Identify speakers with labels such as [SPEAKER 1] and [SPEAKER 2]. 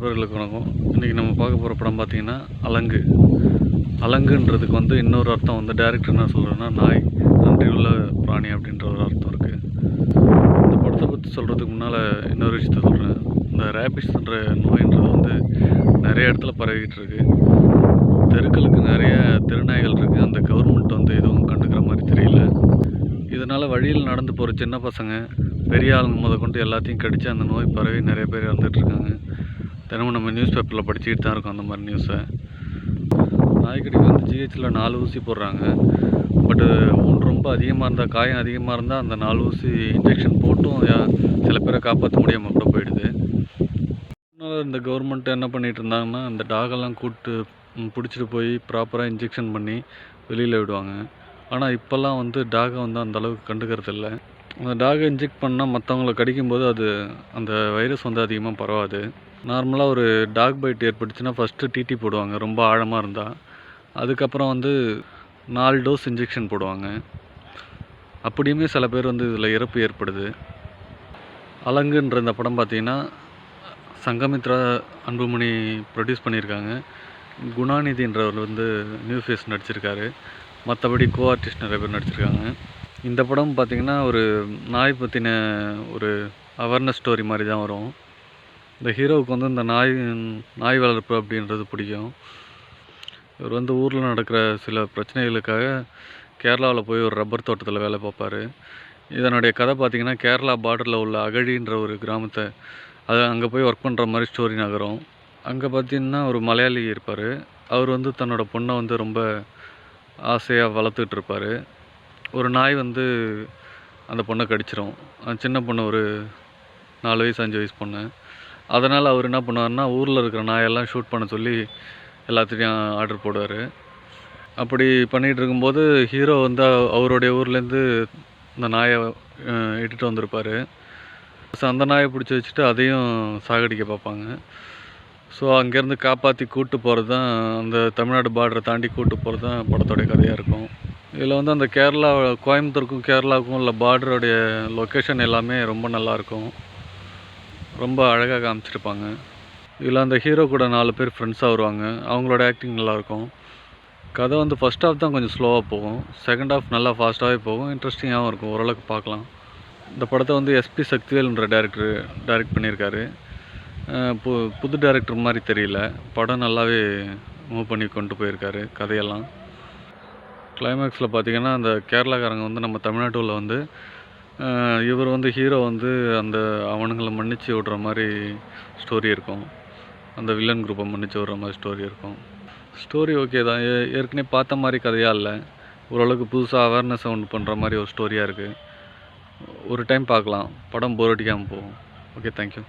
[SPEAKER 1] நண்பர்களுக்கு வணக்கம். இன்றைக்கி நம்ம பார்க்க போகிற படம் பார்த்திங்கன்னா அலங்கு. அலங்குன்றதுக்கு வந்து இன்னொரு அர்த்தம் வந்து டேரக்டர் என்ன சொல்கிறேன்னா நாய். நன்றி உள்ள பிராணி அப்படின்ற ஒரு அர்த்தம் இருக்குது இந்த படத்தை பற்றி சொல்கிறதுக்கு முன்னால் இன்னொரு விஷயத்த சொல்கிறேன் இந்த ரேபிஸ்ன்ற நோயின்றது வந்து நிறைய இடத்துல பரவிக்கிட்டு இருக்கு. தெருக்களுக்கு நிறைய தெருநாய்கள் இருக்குது அந்த கவர்மெண்ட் வந்து எதுவும் கண்டுக்கிற மாதிரி தெரியல. இதனால் வழியில் நடந்து போகிற சின்ன பசங்க பெரிய ஆளுங்க முத கொண்டு எல்லாத்தையும் கடித்து அந்த நோய் பரவி நிறைய பேர் இறந்துட்டுருக்காங்க தினமும் நம்ம நியூஸ் பேப்பரில் படிச்சுக்கிட்டு தான் இருக்கோம் அந்த மாதிரி நியூஸை நாய்க்கடிக்கு வந்து ஜிஹெச்சில் நாலு ஊசி போடுறாங்க. பட்டு ஒன்று ரொம்ப அதிகமாக இருந்தால் காயம் அதிகமாக இருந்தால் அந்த நாலு ஊசி இன்ஜெக்ஷன் போட்டும் சில பேரை காப்பாற்ற முடியாமல் கூட போயிடுது. அதனால் இந்த கவர்மெண்ட் என்ன பண்ணிட்டு இருந்தாங்கன்னா இந்த டாகெல்லாம் கூப்பிட்டு பிடிச்சிட்டு போய் ப்ராப்பராக இன்ஜெக்ஷன் பண்ணி வெளியில் விடுவாங்க. ஆனால் இப்போல்லாம் வந்து டாகை வந்து அந்த அளவுக்கு கண்டுக்கிறது இல்லை. அந்த டாகை இன்ஜெக்ட் பண்ணால் மற்றவங்கள கடிக்கும்போது அது அந்த வைரஸ் வந்து அதிகமாக பரவாது. நார்மலாக ஒரு டாக் பைட் ஏற்பட்டுச்சுன்னா ஃபஸ்ட்டு டிடி போடுவாங்க. ரொம்ப ஆழமாக இருந்தால் அதுக்கப்புறம் வந்து நாலு டோஸ் இன்ஜெக்ஷன் போடுவாங்க. அப்படியுமே சில பேர் வந்து இதில் இறப்பு ஏற்படுது. அலங்குன்ற இந்த படம் பார்த்தீங்கன்னா சங்கமித்ரா அன்புமணி ப்ரொடியூஸ் பண்ணியிருக்காங்க. குணாநிதின்றவர் வந்து நியூ ஃபேஸ் நடிச்சிருக்காரு. மற்றபடி கோ ஆர்டிஸ்ட் நிறைய பேர் நடிச்சிருக்காங்க. இந்த படம் பார்த்திங்கன்னா ஒரு நாய் பற்றின ஒரு அவேர்னஸ் ஸ்டோரி மாதிரி தான் வரும். இந்த ஹீரோவுக்கு வந்து இந்த நாய் நாய் வளர்ப்பு அப்படின்றது பிடிக்கும். இவர் வந்து ஊரில் நடக்கிற சில பிரச்சனைகளுக்காக கேரளாவில் போய் ஒரு ரப்பர் தோட்டத்தில் வேலை பார்ப்பாரு. இதனுடைய கதை பார்த்திங்கன்னா கேரளா பார்டரில் உள்ள அகழின்ற ஒரு கிராமத்தை அது அங்கே போய் ஒர்க் பண்ணுற மாதிரி ஸ்டோரி நகரும். அங்கே பார்த்தீங்கன்னா ஒரு மலையாளி இருப்பார். அவர் வந்து தன்னோட பொண்ணை வந்து ரொம்ப ஆசையாக வளர்த்துக்கிட்டு இருப்பார். ஒரு நாய் வந்து அந்த பொண்ணை கடிச்சிரும். சின்ன பொண்ணு ஒரு நாலு வயசு அஞ்சு வயசு பொண்ணு. அதனால் அவர் என்ன பண்ணுவார்னா ஊரில் இருக்கிற நாயெல்லாம் ஷூட் பண்ண சொல்லி எல்லாத்துலேயும் ஆர்டர் போடுவார். அப்படி பண்ணிகிட்டு இருக்கும்போது ஹீரோ வந்து அவருடைய ஊர்லேருந்து இந்த நாயை இட்டுட்டு வந்திருப்பார். ஸோ அந்த நாயை பிடிச்சி வச்சுட்டு அதையும் சாகடிக்க பார்ப்பாங்க. ஸோ அங்கேருந்து காப்பாற்றி கூட்டு போகிறது தான் அந்த தமிழ்நாடு பார்டரை தாண்டி கூட்டு போகிறது தான் படத்தோடைய கதையாக இருக்கும். இதில் வந்து அந்த கேரளா கோயம்புத்தூருக்கும் கேரளாவுக்கும் உள்ள பார்டருடைய லொக்கேஷன் எல்லாமே ரொம்ப நல்லாயிருக்கும் ரொம்ப அழகாக காமிச்சிருப்பாங்க. இதில் அந்த ஹீரோ கூட நாலு பேர் ஃப்ரெண்ட்ஸாக வருவாங்க. அவங்களோட ஆக்டிங் நல்லாயிருக்கும். கதை வந்து ஃபஸ்ட் ஹாஃப் தான் கொஞ்சம் ஸ்லோவாக போகும். செகண்ட் ஹாஃப் நல்லா ஃபாஸ்ட்டாகவே போகும். இன்ட்ரெஸ்டிங்காகவும் இருக்கும். ஓரளவுக்கு பார்க்கலாம். இந்த படத்தை வந்து எஸ்பி சக்திவேல்ன்ற டேரக்டர் டைரக்ட் பண்ணியிருக்காரு. பு புது டேரக்டர் மாதிரி தெரியல. படம் நல்லாவே மூவ் பண்ணி கொண்டு போயிருக்காரு கதையெல்லாம். கிளைமேக்ஸில் பார்த்திங்கன்னா அந்த கேரளாக்காரங்க வந்து நம்ம தமிழ்நாட்டில் வந்து இவர் வந்து ஹீரோ வந்து அந்த அவனுங்களை மன்னிச்சு விடுற மாதிரி ஸ்டோரி இருக்கும். அந்த வில்லன் குரூப்பை மன்னிச்சு விடுற மாதிரி ஸ்டோரி இருக்கும். ஸ்டோரி ஓகே தான். ஏ- ஏற்கனவே பார்த்த மாதிரி கதையாக இல்லை. ஓரளவுக்கு புதுசாக அவேர்னஸ் ஒன்று பண்ணுற மாதிரி ஒரு ஸ்டோரியாக இருக்குது ஒரு டைம் பார்க்கலாம். படம் போர் அடிக்காமல் போகும். Okay thank you